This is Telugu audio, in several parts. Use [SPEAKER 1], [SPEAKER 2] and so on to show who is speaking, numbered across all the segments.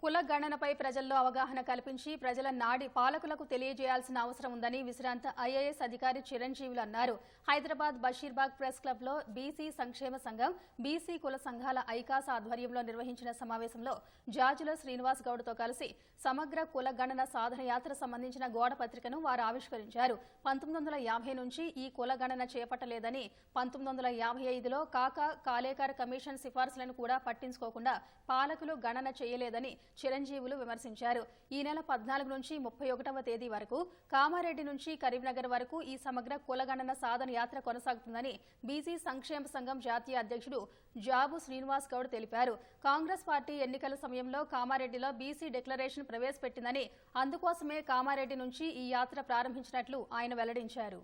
[SPEAKER 1] కుల గణనపై ప్రజల్లో అవగాహన కల్పించి ప్రజల నాడి పాలకులకు తెలియజేయాల్సిన అవసరం ఉందని విశ్రాంత ఐఏఎస్ అధికారి చిరంజీవులు అన్నారు. హైదరాబాద్ బషీర్బాగ్ ప్రెస్ క్లబ్లో బీసీ సంక్షేమ సంఘం బీసీ కుల సంఘాల ఐకాస్ ఆధ్వర్యంలో నిర్వహించిన సమావేశంలో జాజుల శ్రీనివాస్ గౌడ్తో కలిసి సమగ్ర కుల గణన సాధన యాత్ర సంబంధించిన గోడ పత్రికను వారు ఆవిష్కరించారు. పంతొమ్మిది వందల యాభై నుంచి ఈ కుల గణన చేపట్టలేదని పంతొమ్మిది వందల యాభై ఐదులో కాకా కాలేకర్ కమిషన్ సిఫార్సులను కూడా పట్టించుకోకుండా పాలకులు గణన చేయలేదని చిరంజీవులు విమర్శించారు. ఈ నెల పద్నాలుగు నుంచి ముప్పై ఒకటవ తేదీ వరకు కామారెడ్డి నుంచి కరీంనగర్ వరకు ఈ సమగ్ర కులగణన సాధన యాత్ర కొనసాగుతుందని బీసీ సంక్షేమ సంఘం జాతీయ అధ్యక్షుడు జాబు శ్రీనివాస్ గౌడ్ తెలిపారు. కాంగ్రెస్ పార్టీ ఎన్నికల సమయంలో కామారెడ్డిలో బీసీ డిక్లరేషన్ ప్రవేశపెట్టిందని అందుకోసమే కామారెడ్డి నుంచి ఈ యాత్ర ప్రారంభించినట్లు ఆయన వెల్లడించారు.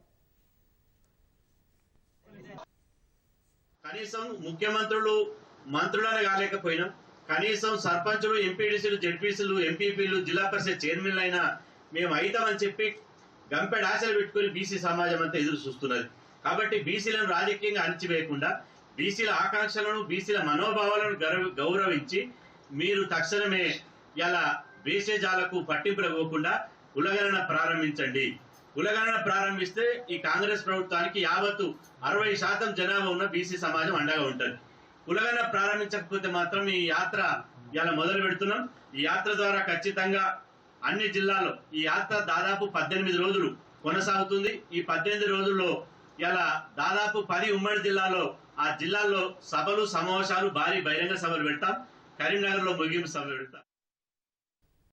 [SPEAKER 2] కనీసం ముఖ్యమంత్రులు మంత్రులను కాలేకపోయినా కనీసం సర్పంచులు ఎంపీడీసీలు జెడ్పీసీలు ఎంపీపీలు జిల్లా పరిషత్ చైర్మన్లు అయినా మేము అయితామని చెప్పి గంపెడ ఆశలు పెట్టుకుని బీసీ సమాజం అంతా ఎదురు చూస్తున్నది. కాబట్టి బీసీలను రాజకీయంగా అణిచివేయకుండా బీసీల ఆకాంక్షలను బీసీల మనోభావాలను గౌరవ- గౌరవించి మీరు తక్షణమే ఇలా వేసేజాలకు పట్టింపులవ్వకుండా కులగణన ప్రారంభించండి. కులగణన ప్రారంభిస్తే ఈ కాంగ్రెస్ ప్రభుత్వానికి యావత్తు అరవై శాతం జనాభా ఉన్న బీసీ సమాజం అండగా ఉంటుంది. కులగణన ప్రారంభించకపోతే మాత్రం ఈ యాత్ర ఇలా మొదలు పెడుతున్నాం. ఈ యాత్ర ద్వారా ఖచ్చితంగా అన్ని జిల్లాలో ఈ యాత్ర దాదాపు పద్దెనిమిది రోజులు కొనసాగుతుంది. ఈ పద్దెనిమిది రోజుల్లో ఇలా దాదాపు పది ఉమ్మడి జిల్లాలో ఆ జిల్లాల్లో సభలు సమావేశాలు భారీ బహిరంగ సభలు పెడతాం. కరీంనగర్లో ముగింపు సభలు పెడతాం.